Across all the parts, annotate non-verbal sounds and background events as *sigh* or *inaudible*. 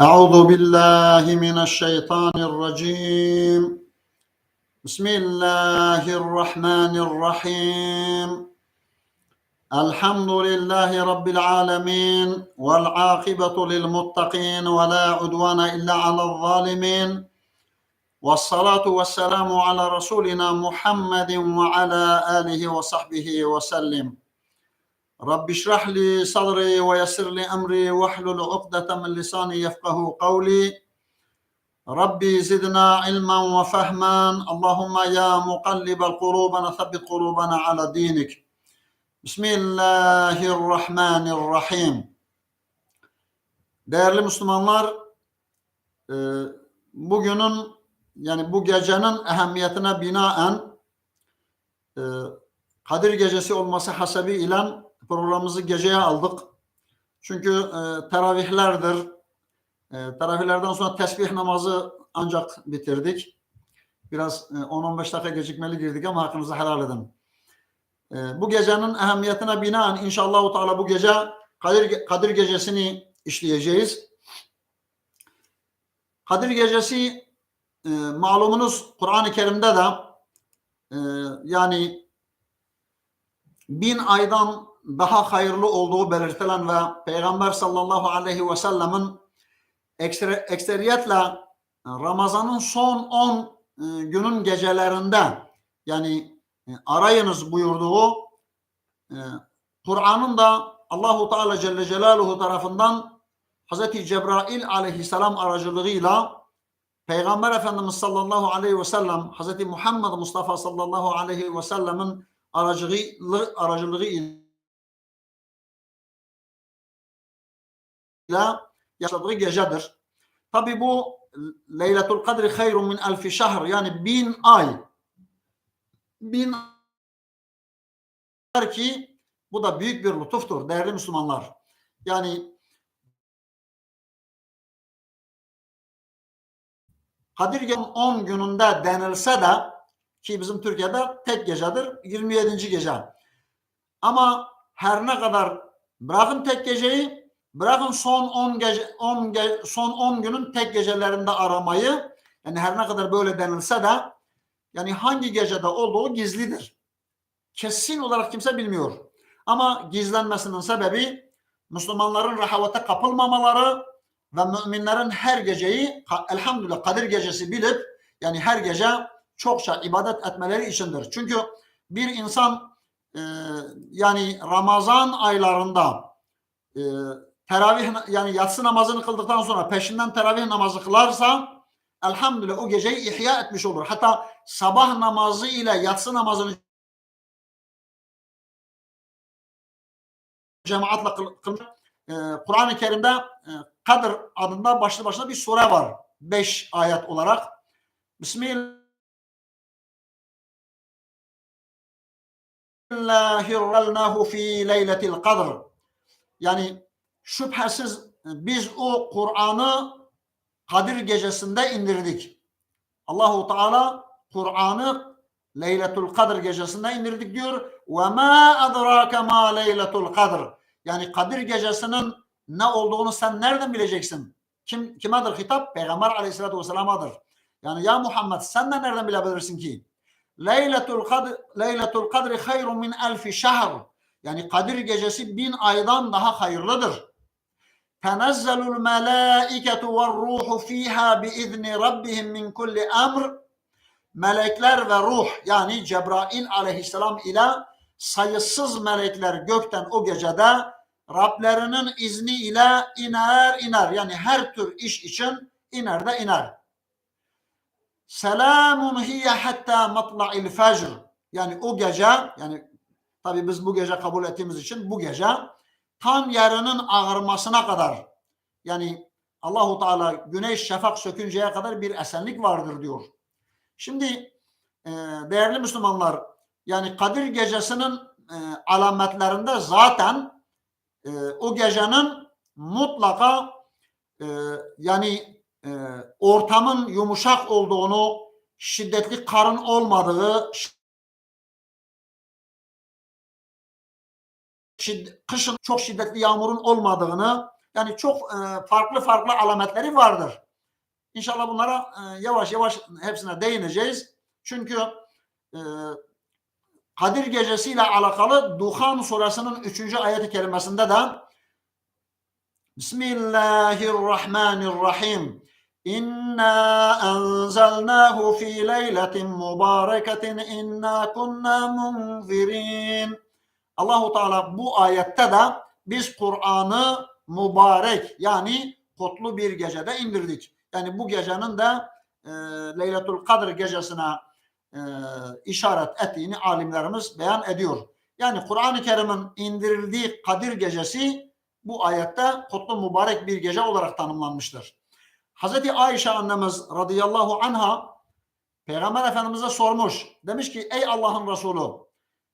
أعوذ بالله من الشيطان الرجيم. بسم الله الرحمن الرحيم. الحمد لله رب العالمين والعاقبة للمتقين ولا عدوان إلا على الظالمين. والصلاة والسلام على رسولنا محمد وعلى آله وصحبه وسلم. Rabbi şrahli sadri ve yessirli emri ve hlul ukdeten min lisani yefkahu kavli. Rabbi zidna ilmen ve fehmen. Allahumma ya mukallibel kulubana thabbit kulubana ala dinik. Bismillahirrahmanirrahim. Değerli Müslümanlar, e, bugünün yani bu gecenin ehemmiyetine binaen e, Kadir Gecesi olması hasebi ile programımızı geceye aldık. Çünkü e, teravihlerdir. E, teravihlerden sonra tesbih namazı ancak bitirdik. Biraz e, 10-15 dakika gecikmeli girdik ama hakkınızı helal edin. E, bu gecenin ehemmiyetine binaen inşallah Teala bu gece Kadir, Kadir Gecesi'ni işleyeceğiz. Kadir Gecesi e, malumunuz Kur'an-ı Kerim'de de e, yani bin aydan daha hayırlı olduğu belirtilen ve Peygamber sallallahu aleyhi ve sellemin ekser, ekseriyetle Ramazan'ın son 10 e, günün gecelerinde yani e, arayınız buyurduğu e, Kur'an'ın da Allahu Teala Celle Celaluhu tarafından Hazreti Cebrail aleyhisselam aracılığıyla Peygamber Efendimiz sallallahu aleyhi ve sellem Hazreti Muhammed Mustafa sallallahu aleyhi ve sellemin aracılığı, aracılığı ile yaşadığı gecedir. Tabi bu Leyletul Kadri hayrun min elfi şahr yani bin ay. Bin ay ki bu da büyük bir lütuftur değerli Müslümanlar. Yani Kadir Gecesi'nin 10 gününde denilse de ki bizim Türkiye'de tek gecedir 27. gece. Ama her ne kadar bırakın tek geceyi bırakın son 10 gece 10 ge, son 10 günün tek gecelerinde aramayı yani her ne kadar böyle denilse de yani hangi gecede olduğu gizlidir. Kesin olarak kimse bilmiyor. Ama gizlenmesinin sebebi Müslümanların rahavete kapılmamaları ve müminlerin her geceyi elhamdülillah Kadir gecesi bilip yani her gece çokça ibadet etmeleri içindir. Çünkü bir insan e, yani Ramazan aylarında e, teravih yani yatsı namazını kıldıktan sonra peşinden teravih namazı kılarsa elhamdülillah o geceyi ihya etmiş olur. Hatta sabah namazı ile yatsı namazını cemaatle kılmak e, Kur'an-ı Kerim'de e, Kadir adında başlı başına bir sure var. Beş ayet olarak. Bismillah Bismillahirrahmanirrahim fi leyletil kadr. Yani şüphesiz biz o Kur'an'ı Kadir gecesinde indirdik. Allahu Teala Kur'an'ı Leyletul Kadr gecesinde indirdik diyor. Ve ma adrake ma Leyletul Kadr. Yani Kadir gecesinin ne olduğunu sen nereden bileceksin? Kim kimedir hitap? Peygamber Aleyhisselatü Vesselam'adır. Yani ya Muhammed sen de nereden bilebilirsin ki? Leyletul Kadr Leyletul Kadri hayrun min elfi şehr. Yani Kadir gecesi bin aydan daha hayırlıdır. Melâiketu ve ruhu fiha biizni rabbihim min kulli emr. Melekler ve ruh yani Cebrail aleyhisselam ile sayısız melekler gökten o gecede Rablerinin izni ile iner iner. Yani her tür iş için iner de iner. Selamun hiye hatta matla'il fecr. Yani o gece yani tabi biz bu gece kabul ettiğimiz için bu gece tam yarının ağarmasına kadar yani Allahu Teala güneş şafak sökünceye kadar bir esenlik vardır diyor. Şimdi e, değerli Müslümanlar yani Kadir gecesinin e, alametlerinde zaten e, o gecenin mutlaka e, yani e, ortamın yumuşak olduğunu, şiddetli karın olmadığı, şidd kışın çok şiddetli yağmurun olmadığını Yani çok e, farklı farklı alametleri vardır. İnşallah bunlara e, yavaş yavaş hepsine değineceğiz. Çünkü e, Kadir Gecesi ile alakalı Duhan suresinin 3. ayeti kerimesinde de Bismillahirrahmanirrahim. İnna enzelnahu fi leyletin mübareketin inna kunna munzirin. Allahu Teala bu ayette de biz Kur'an'ı mübarek yani kutlu bir gecede indirdik. Yani bu gecenin de e, Leyletul Kadr gecesine e, işaret ettiğini alimlerimiz beyan ediyor. Yani Kur'an-ı Kerim'in indirildiği Kadir gecesi bu ayette kutlu mübarek bir gece olarak tanımlanmıştır. Hazreti Ayşe annemiz radıyallahu anha Peygamber Efendimiz'e sormuş. Demiş ki ey Allah'ın Resulü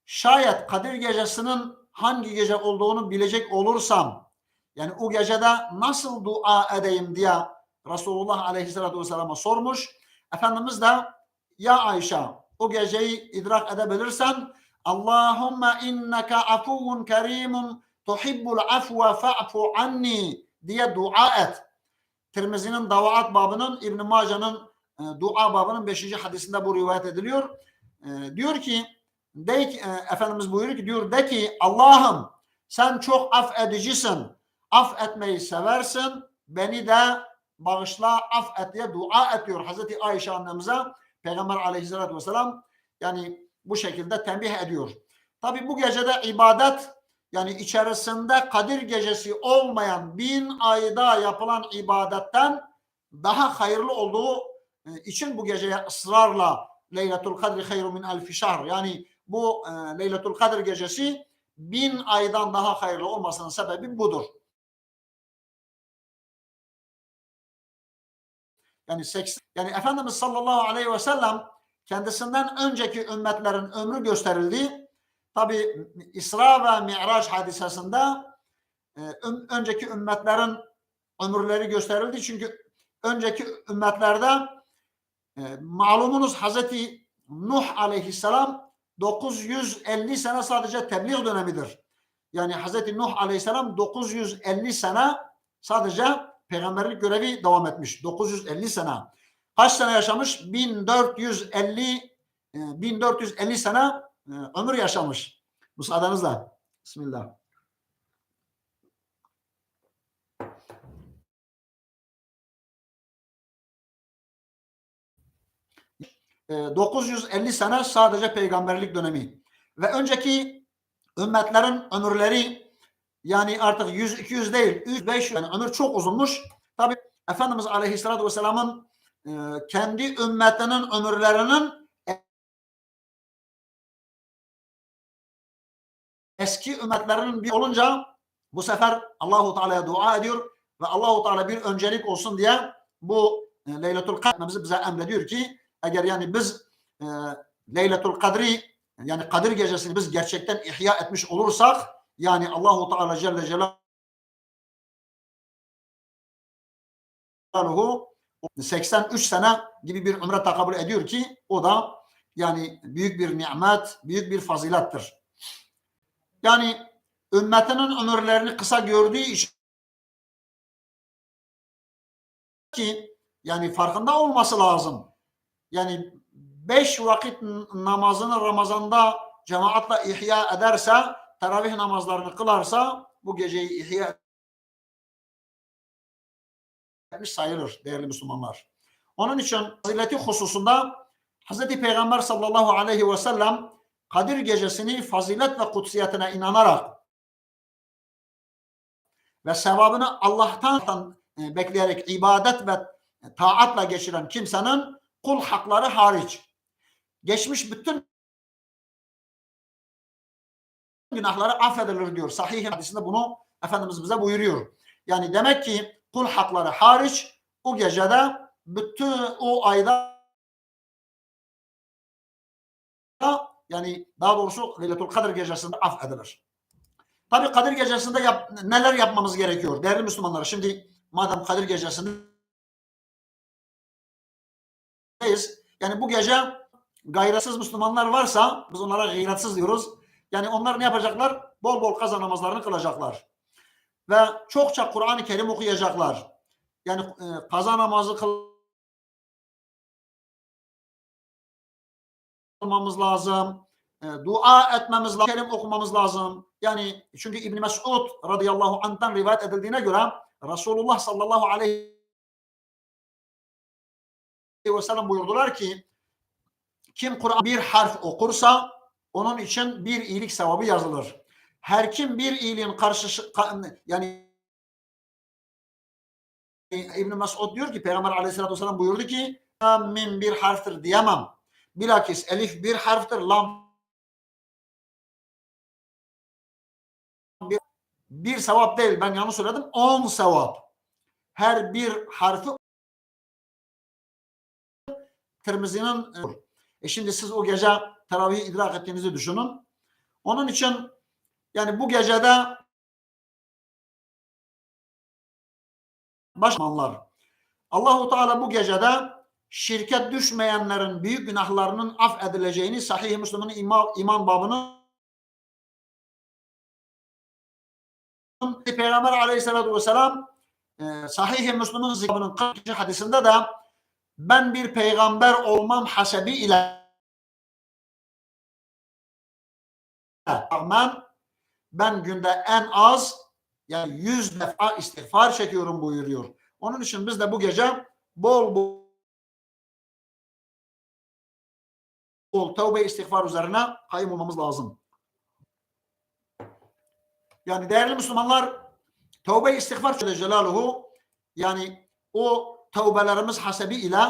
şayet Kadir gecesinin hangi gece olduğunu bilecek olursam yani o gecede nasıl dua edeyim diye Resulullah Aleyhisselatü Vesselam'a sormuş. Efendimiz de ya Ayşe o geceyi idrak edebilirsen Allahümme inneke afuvun kerimun tuhibbul afve fa'fu anni diye dua et. Tirmizi'nin davaat babının İbn Mace'nin e, dua babının 5. hadisinde bu rivayet ediliyor. E, diyor ki de ki, e, Efendimiz buyuruyor ki diyor de ki Allah'ım sen çok affedicisin. Af etmeyi seversin. Beni de bağışla, af et diye dua ediyor Hazreti Ayşe annemize. Peygamber aleyhissalatü vesselam yani bu şekilde tembih ediyor. Tabi bu gecede ibadet yani içerisinde Kadir gecesi olmayan bin ayda yapılan ibadetten daha hayırlı olduğu e, için bu geceye ısrarla Leyletul Kadri hayru min elfi şahr yani bu e, Leyletul Kadr gecesi bin aydan daha hayırlı olmasının sebebi budur. Yani 80, yani Efendimiz sallallahu aleyhi ve sellem kendisinden önceki ümmetlerin ömrü gösterildi. Tabi İsra ve Mi'raç hadisesinde e, önceki ümmetlerin ömürleri gösterildi. Çünkü önceki ümmetlerde e, malumunuz Hazreti Nuh aleyhisselam 950 sene sadece tebliğ dönemidir. Yani Hazreti Nuh aleyhisselam 950 sene sadece peygamberlik görevi devam etmiş. 950 sene. Kaç sene yaşamış? 1450 1450 sene e, ömür yaşamış. Müsaadenizle. Bismillah. 950 sene sadece peygamberlik dönemi. Ve önceki ümmetlerin ömürleri yani artık 100 200 değil 105 yani ömür çok uzunmuş. Tabi Efendimiz Aleyhisselatü Vesselam'ın e, kendi ümmetinin ömürlerinin eski ümmetlerinin bir olunca bu sefer Allahu Teala'ya dua ediyor ve Allahu Teala bir öncelik olsun diye bu e, Leyletul Kadr'ımızı bize emrediyor ki eğer yani biz e, Leyletul Kadri yani Kadir gecesini biz gerçekten ihya etmiş olursak yani Allahu Teala Celle Celaluhu 83 sene gibi bir ömre takabül ediyor ki o da yani büyük bir nimet, büyük bir fazilettir. Yani ümmetinin ömürlerini kısa gördüğü için ki yani farkında olması lazım. Yani beş vakit namazını Ramazan'da cemaatle ihya ederse, teravih namazlarını kılarsa bu geceyi ihya etmiş sayılır değerli Müslümanlar. Onun için fazileti hususunda Hz. Peygamber sallallahu aleyhi ve sellem Kadir gecesini fazilet ve kutsiyetine inanarak ve sevabını Allah'tan e, bekleyerek ibadet ve taatla geçiren kimsenin kul hakları hariç geçmiş bütün günahları affedilir diyor. Sahih hadisinde bunu Efendimiz bize buyuruyor. Yani demek ki kul hakları hariç o gecede bütün o ayda yani daha doğrusu Leyletul Kadir gecesinde affedilir. Tabi Kadir gecesinde yap, neler yapmamız gerekiyor değerli Müslümanlar? Şimdi madem Kadir gecesindeyiz yani bu gece gayretsiz Müslümanlar varsa biz onlara gayretsiz diyoruz. Yani onlar ne yapacaklar? Bol bol kaza namazlarını kılacaklar. ve çokça Kur'an-ı Kerim okuyacaklar. Yani e, kaza namazı kılmamız lazım. E, dua etmemiz lazım. Kerim okumamız lazım. Yani çünkü İbn Mesud radıyallahu anh'tan rivayet edildiğine göre Resulullah sallallahu aleyhi ve sellem buyurdular ki kim Kur'an bir harf okursa onun için bir iyilik sevabı yazılır. Her kim bir iyiliğin karşı yani İbn Mesud diyor ki Peygamber aleyhissalatü vesselam buyurdu ki min bir harftir diyemem. Bilakis elif bir harftir, lam bir, bir sevap değil. Ben yanlış söyledim. On sevap. Her bir harfi Tirmizi'nin e şimdi siz o gece teravih idrak ettiğinizi düşünün. Onun için yani bu gecede başmanlar Allahu Teala bu gecede şirket düşmeyenlerin büyük günahlarının af edileceğini Sahih-i Müslüm'ün iman, iman babının Peygamber aleyhissalatü vesselam e, Sahih-i Müslüm'ün zikrının 40. hadisinde de ben bir peygamber olmam hasebi ile rağmen ben günde en az yani yüz defa istiğfar çekiyorum buyuruyor. Onun için biz de bu gece bol bol bol tövbe istiğfar üzerine kayım olmamız lazım. Yani değerli Müslümanlar tövbe istiğfar Celaluhu yani o tövbelerimiz hasebi ile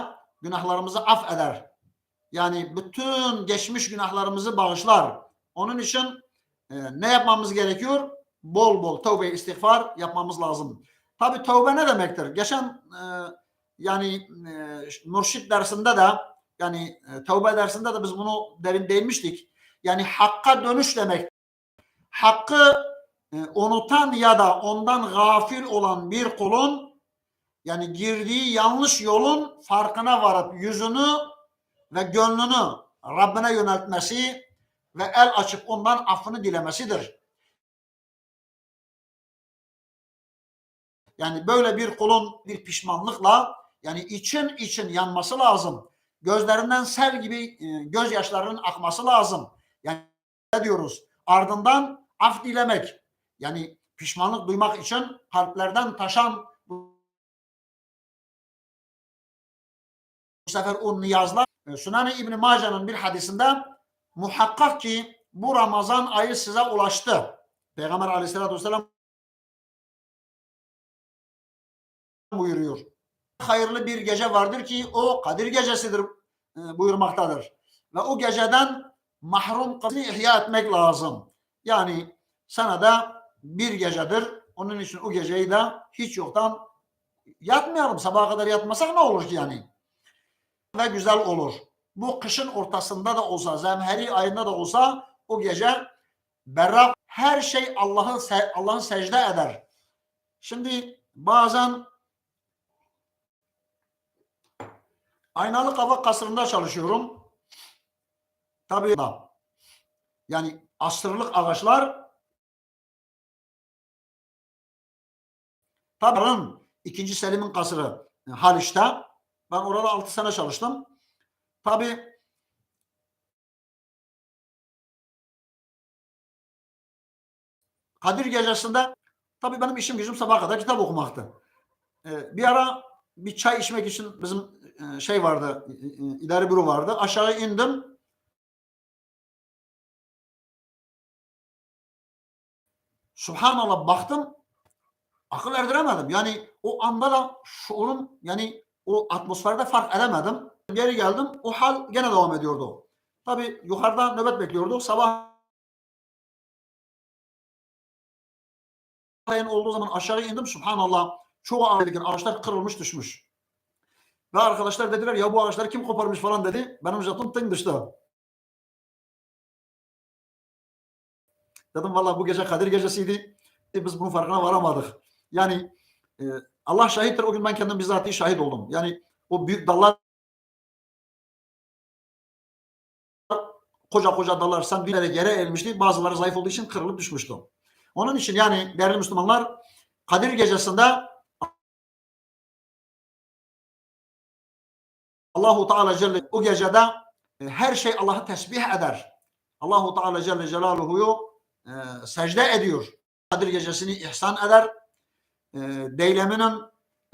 günahlarımızı affeder. Yani bütün geçmiş günahlarımızı bağışlar. Onun için e, ne yapmamız gerekiyor? Bol bol tövbe istiğfar yapmamız lazım. Tabi tövbe ne demektir? Geçen e, yani e, mürşit dersinde de yani e, tövbe dersinde de biz bunu derin değinmiştik. Yani hakka dönüş demek. Hakkı e, unutan ya da ondan gafil olan bir kulun yani girdiği yanlış yolun farkına varıp yüzünü ve gönlünü Rabbine yöneltmesi ve el açıp ondan affını dilemesidir. Yani böyle bir kulun bir pişmanlıkla yani için için yanması lazım. Gözlerinden sel gibi e, gözyaşlarının akması lazım. Yani ne diyoruz? Ardından af dilemek. Yani pişmanlık duymak için kalplerden taşan bu sefer o niyazlar e, Sunan-ı İbn Mace'nin bir hadisinde muhakkak ki bu Ramazan ayı size ulaştı. Peygamber aleyhissalatü vesselam buyuruyor. Hayırlı bir gece vardır ki o Kadir gecesidir e, buyurmaktadır. Ve o geceden mahrum kalını ihya etmek lazım. Yani sana da bir gecedir. Onun için o geceyi de hiç yoktan yatmayalım. Sabaha kadar yatmasak ne olur ki yani? Ve güzel olur. Bu kışın ortasında da olsa, zemheri ayında da olsa o gece berrak her şey Allah'ın Allah'ın secde eder. Şimdi bazen Aynalı Kavak Kasırı'nda çalışıyorum. Tabii yani asırlık ağaçlar tabii ikinci Selim'in kasırı Haliç'te. Ben orada 6 sene çalıştım. Tabii Kadir gecesinde tabii benim işim gücüm sabah kadar kitap okumaktı. Ee, bir ara bir çay içmek için bizim e, şey vardı, e, e, idari büro vardı. Aşağı indim. Subhanallah baktım akıl erdiremedim. Yani o anda da şuurum yani o atmosferde fark edemedim. Geri geldim. O hal gene devam ediyordu. Tabi yukarıda nöbet bekliyorduk. Sabah olduğu zaman aşağı indim. Subhanallah. Çoğu ağaçlar kırılmış düşmüş. Ve arkadaşlar dediler ya bu ağaçları kim koparmış falan dedi. Benim jeton tın dışta. Dedim valla bu gece Kadir gecesiydi. Biz bunun farkına varamadık. Yani e, Allah şahittir o gün ben kendim bizzat şahit oldum. Yani o büyük dallar koca koca dallar sandalyelere yere eğilmişti. Bazıları zayıf olduğu için kırılıp düşmüştü. Onun için yani değerli Müslümanlar Kadir gecesinde Allahu Teala Celle o gecede e, her şey Allah'ı tesbih eder. Allahu Teala Celle Celaluhu'yu e, secde ediyor. Kadir gecesini ihsan eder. E, Deyleminin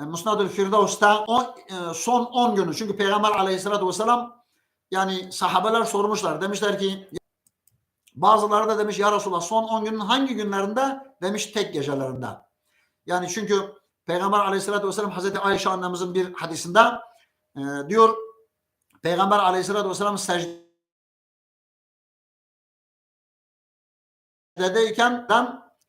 e, Musnadül Firdevs'ta e, son 10 günü. Çünkü Peygamber Aleyhisselatü Vesselam yani sahabeler sormuşlar. Demişler ki bazıları da demiş ya Resulallah son 10 günün hangi günlerinde? Demiş tek gecelerinde. Yani çünkü Peygamber Aleyhisselatü Vesselam Hazreti Ayşe annemizin bir hadisinde e, diyor Peygamber Aleyhisselatü Vesselam secdedeyken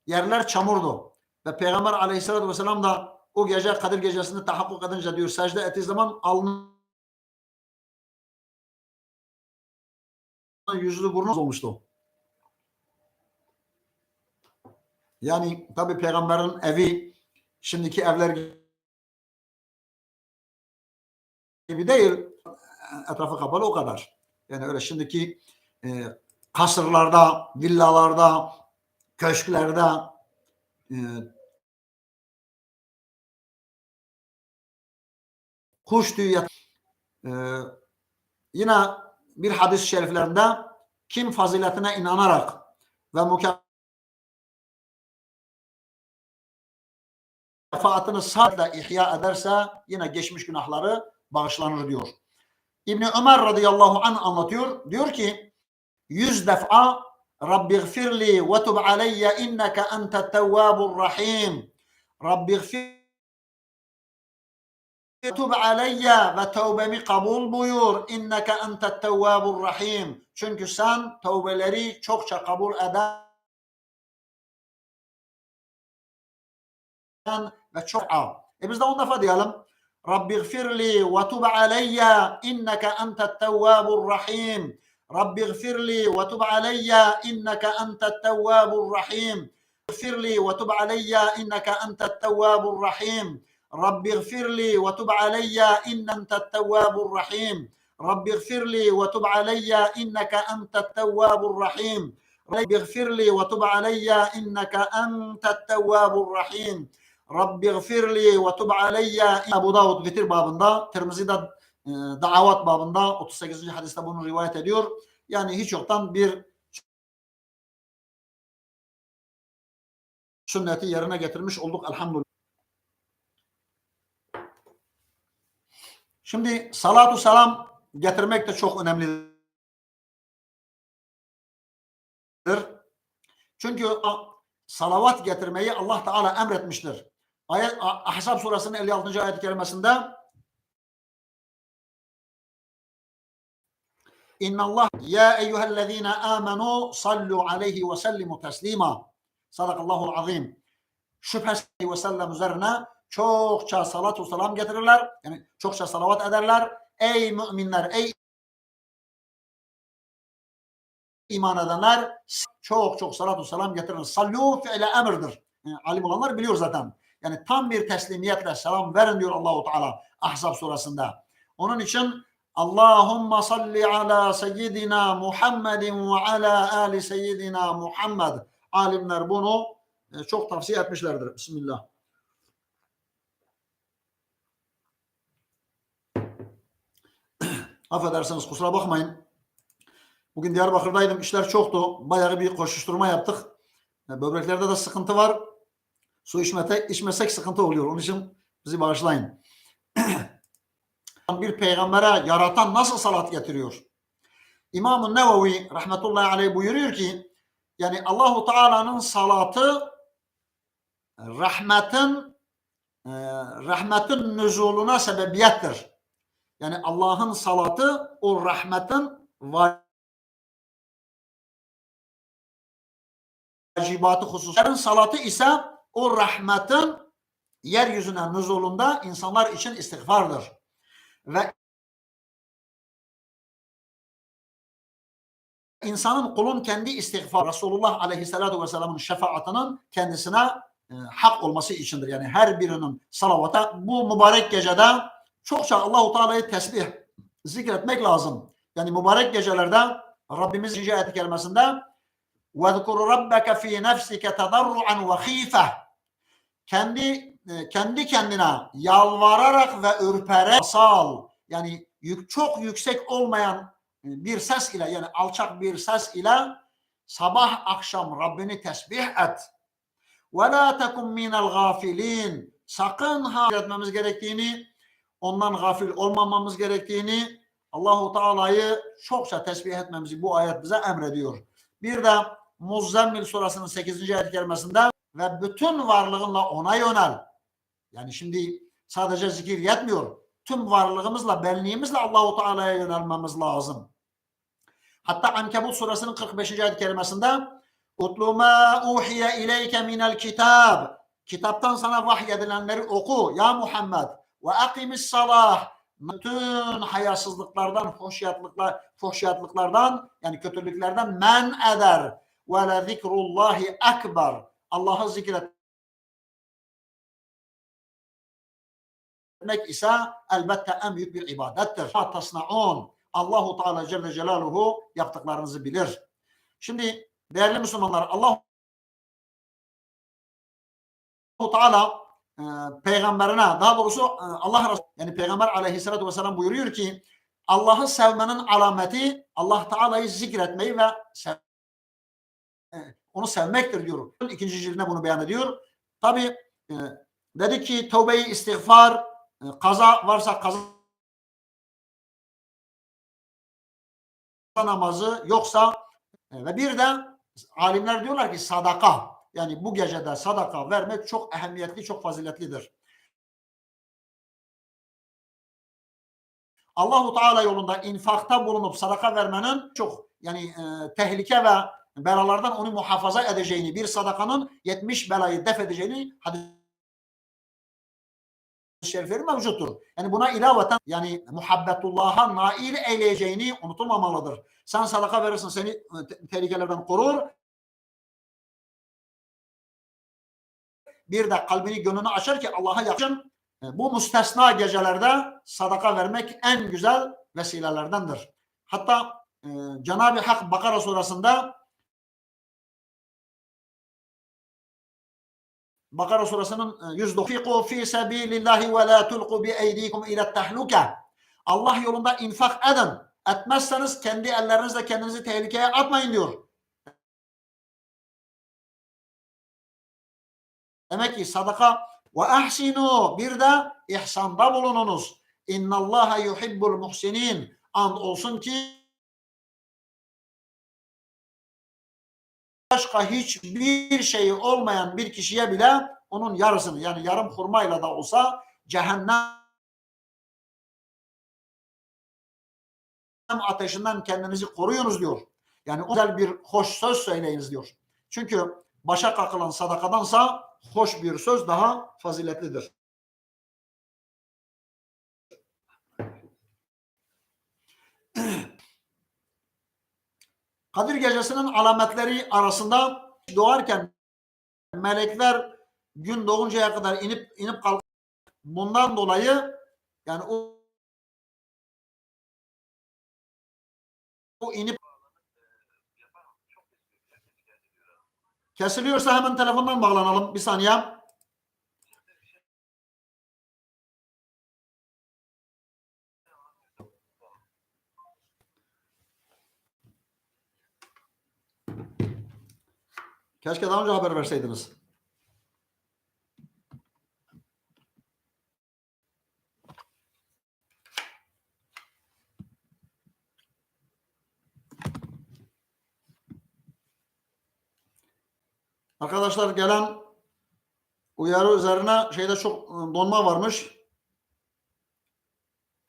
yerler çamurdu. Ve Peygamber Aleyhisselatü Vesselam da o gece Kadir gecesini tahakkuk edince diyor secde ettiği zaman alnı yüzlü burnu olmuştu. Yani tabi peygamberin evi şimdiki evler gibi değil. Etrafı kapalı o kadar. Yani öyle şimdiki e, kasırlarda, villalarda, köşklerde e, kuş tüyü yat- e, yine bir hadis-i şeriflerinde kim faziletine inanarak ve mükafatını saatle ihya ederse yine geçmiş günahları bağışlanır diyor. İbni Ömer radıyallahu anh anlatıyor. Diyor ki yüz defa Rabbi gfirli ve tub aleyye inneke ente tevvabur rahim. Rabbi gfirli tub aleyye ve tevbemi kabul buyur. İnneke ente tevvabur rahim. Çünkü sen tevbeleri çokça kabul eden ve çok av. E biz de on defa diyelim. Rabbi gfirli ve tub aleyye inneke ente tevvabur rahim. رب اغفر لي وتب علي إنك أنت التواب الرحيم. اغفر لي وتب علي إنك أنت التواب الرحيم. رب اغفر لي وتب علي إن أنت التواب الرحيم. رب اغفر لي وتب علي إنك أنت التواب الرحيم. رب اغفر لي وتب علي إنك أنت التواب الرحيم. رب اغفر لي وتب علي. أبو داود بتر بابندا ترمزي e, davat babında 38. hadiste bunu rivayet ediyor. Yani hiç yoktan bir sünneti yerine getirmiş olduk elhamdülillah. Şimdi salatu selam getirmek de çok önemlidir. Çünkü salavat getirmeyi Allah Teala emretmiştir. Ayet Ahzab suresinin 56. ayet-i kerimesinde İnna Allah ya eyyühellezine amenu sallu aleyhi ve sellimu teslima. Sadakallahu azim. Şüphesiz ve sellem üzerine çokça salat ve selam getirirler. Yani çokça salavat ederler. Ey müminler, ey iman edenler çok çok salat ve selam getirir. Sallu fiile emirdir. Yani alim olanlar biliyor zaten. Yani tam bir teslimiyetle selam verin diyor Allahu Teala Ahzab suresinde. Onun için Allahumma salli ala seyyidina Muhammedin ve ala ali seyyidina Muhammed. Alimler bunu e, çok tavsiye etmişlerdir. Bismillah. *clears throat* Affedersiniz kusura bakmayın. Bugün Diyarbakır'daydım. İşler çoktu. Bayağı bir koşuşturma yaptık. E, böbreklerde de sıkıntı var. Su içmesek, içmesek sıkıntı oluyor. Onun için bizi bağışlayın. *clears throat* bir peygambere yaratan nasıl salat getiriyor? İmam-ı Nevevi rahmetullahi aleyh buyuruyor ki yani Allahu Teala'nın salatı rahmetin e, rahmetin nüzuluna sebebiyettir. Yani Allah'ın salatı o rahmetin vacibatı hususların salatı ise o rahmetin yeryüzüne nüzulunda insanlar için istiğfardır Ve insanın kulun kendi istiğfar Resulullah Aleyhisselatü Vesselam'ın şefaatinin kendisine e, hak olması içindir. Yani her birinin salavata bu mübarek gecede çokça Allahu Teala'yı tesbih zikretmek lazım. Yani mübarek gecelerde Rabbimiz ikinci ayet-i kerimesinde وَذْكُرْ رَبَّكَ فِي نَفْسِكَ تَضَرُّعًا وَخِيفَةً kendi e, kendi kendine yalvararak ve ürperek sal yani çok yüksek olmayan e, bir ses ile yani alçak bir ses ile sabah akşam Rabbini tesbih et. Ve la tekun minel gafilin. Sakın ha etmemiz gerektiğini, ondan gafil olmamamız gerektiğini Allahu Teala'yı çokça tesbih etmemizi bu ayet bize emrediyor. Bir de Muzzemmil surasının 8. ayet kerimesinde ve bütün varlığınla ona yönel. Yani şimdi sadece zikir yetmiyor. Tüm varlığımızla, benliğimizle Allahu Teala'ya yönelmemiz lazım. Hatta Ankebut surasının 45. ayet kerimesinde Utlu ma uhiye ileyke minel kitab. Kitaptan sana vahyedilenleri oku ya Muhammed. Ve akimis salah. Bütün hayasızlıklardan, hoşyatlıklar, hoşyatlıklardan yani kötülüklerden men eder. Ve le zikrullahi ekber. Allah'ı zikretmek ise elbette en büyük bir ibadettir. Tasnaun. Allahu Teala Celle Celaluhu yaptıklarınızı bilir. Şimdi değerli Müslümanlar Allah Teala e, peygamberine daha doğrusu e, Allah Resulü yani peygamber aleyhissalatü vesselam buyuruyor ki Allah'ı sevmenin alameti Allah Teala'yı zikretmeyi ve sev, e, onu sevmektir diyor. İkinci cildinde bunu beyan ediyor. Tabi e, dedi ki tövbeyi istiğfar kaza varsa kaza namazı yoksa e, ve bir de alimler diyorlar ki sadaka yani bu gecede sadaka vermek çok ehemmiyetli, çok faziletlidir. Allahu Teala yolunda infakta bulunup sadaka vermenin çok yani e, tehlike ve belalardan onu muhafaza edeceğini, bir sadakanın 70 belayı def edeceğini hadis şerifleri mevcuttur. Yani buna ilaveten yani muhabbetullah'a nail eyleyeceğini unutulmamalıdır. Sen sadaka verirsin seni e, tehlikelerden korur. Bir de kalbini gönlünü açar ki Allah'a yakın. E, bu müstesna gecelerde sadaka vermek en güzel vesilelerdendir. Hatta e, Cenab-ı Hak Bakara surasında Bakara surasının 109 fi sabilillahi ve la tulqu bi eydikum ila tahluka. Allah yolunda infak edin. Etmezseniz kendi ellerinizle kendinizi tehlikeye atmayın diyor. Demek ki sadaka ve ahsinu bir de ihsanda bulununuz. İnnallaha yuhibbul muhsinin. And olsun ki başka hiçbir şeyi olmayan bir kişiye bile onun yarısını yani yarım hurmayla da olsa cehennem ateşinden kendinizi koruyunuz diyor. Yani özel bir hoş söz söyleyiniz diyor. Çünkü başa kakılan sadakadansa hoş bir söz daha faziletlidir. Kadir Gecesi'nin alametleri arasında doğarken melekler gün doğuncaya kadar inip inip kalk bundan dolayı yani o, o inip kesiliyorsa hemen telefondan bağlanalım bir saniye. Keşke daha önce haber verseydiniz. Arkadaşlar gelen uyarı üzerine şeyde çok ıı, donma varmış.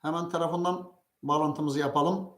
Hemen telefondan bağlantımızı yapalım.